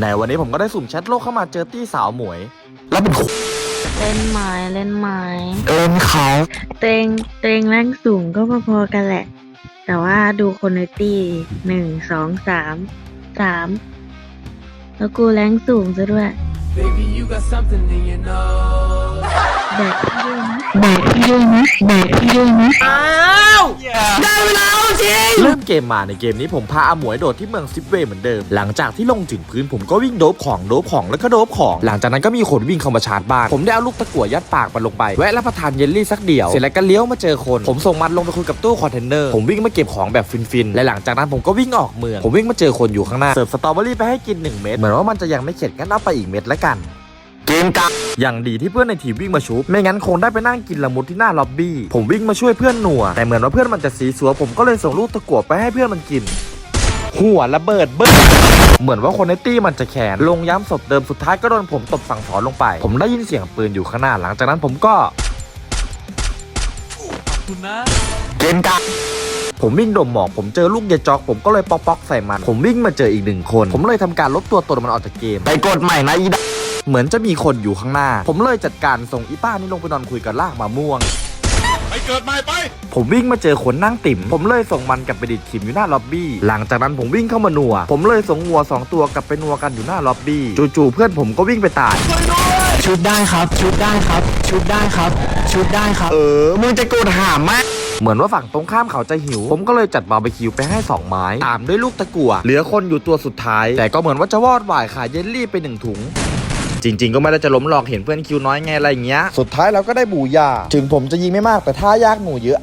ในวันนี้ผมก็ได้สุ่มแชทโลกเข้ามาเจอตี้สาวหมวย แล้วเป็นเล่นไม้เล่นไม้เอินเขาเตงเตงแรงสูงก็พอๆกันแหละ แต่ว่าดูคนในตี้หนึ่งสองสามสามแล้วกูแรงสูงซะด้วย Baby, you got something in your nose. แบกพี่ด้วยนะแบกพี่ด้วยนะแบกพี่ด้ว ยนะเริ่มเกมมาในเกมนี้ผมพาอาหมวยโดดที่เมืองซิปเวย์เหมือนเดิม หลังจากที่ลงถึงพื้นผมก็วิ่งโดบของโดบของแล้วก็โดบของ หลังจากนั้นก็มีคนวิ่งเข้ามาชาร์จบ้านผมได้เอาลูกตะกั่วยัดปากมันลงไปแวะรับประทานเยลลี่สักเดี่ยว เสร็จแล้วก็เลี้ยวมาเจอคน ผมส่งมันลงไปคุยกับตู้คอนเทนเนอร์ผมวิ่งมาเก็บของแบบฟินๆและหลังจากนั้นผมก็วิ่งออกเมืองผมวิ่งมาเจอคนอยู่ข้างหน้าเสิร์ฟสตรอเบอรี่ไปให้กินหนึ่งเม็ดเหมือนว่ามันจะยังไม่เข็ดงั้นเอาไปอีกเม็ดละกัน เกมกับอย่างดีที่เพื่อนในทีมวิ่งมาชุบ ไม่งั้นคงได้ไปนั่งกินละมุดที่หน้าล็อบบี้ ผมวิ่งมาช่วยเพื่อนหนัว แต่เหมือนว่าเพื่อนมันจะสีสัว ผมก็เลยส่งลูกตะกั่วไปให้เพื่อนมันกิน หัวระเบิดเบิ้ลเหมือนว่าคนในตี้มันจะแขน ลงย้ำศพเดิมสุดท้ายก็โดนผมตบสั่งสอนลงไป ผมได้ยินเสียงปืนอยู่ข้างหน้าหลังจากนั้นผมก็คุณนะเกมกับ ผมวิ่งดมหมอกผมเจอลูกเยจอก ผมก็เลยป๊อกป๊อกใส่มัน ผมวิ่งมาเจออีกหนึ่งคน ผมเลยทำการลบตัวตนมันออกจากเกมไปกดใหม่นะอีดเหมือนจะมีคนอยู่ข้างหน้า ผมเลยจัดการส่งอีป้านี่ลงไปนอนคุยกับลากมะม่วงไปเกิดใหม่ไป ผมวิ่งมาเจอคนนั่งติ่ม ผมเลยส่งมันกลับไปดิดขิมอยู่หน้าล็อบบี้ หลังจากนั้นผมวิ่งเข้ามานัว ผมเลยส่งวัวสองตัวกลับไปนัวกันอยู่หน้าล็อบบี้ จู่ๆเพื่อนผมก็วิ่งไปตายชุดได้ครับ ชุดได้ครับ ชุดได้ครับ ชุดได้ครับ เออ มึงจะกดหามะ เหมือนว่าฝั่งตรงข้ามเขาจะหิว ผมก็เลยจัดบาร์บีคิวไปให้ 2 ไม้ ตามด้วยลูกตะกั่วเหลือคนอยู่ตัวสุดท้าย แต่ก็เหมือนว่าจะวอดวายขายเยลลี่ไปหนึ่งถุงจริงๆ ก็ไม่ได้จะล้มหลอกเห็นเพื่อนคิวน้อยไงอะไรเงี้ย สุดท้ายเราก็ได้บูยา ถึงผมจะยิงไม่มากแต่ท่ายากหนูเยอะ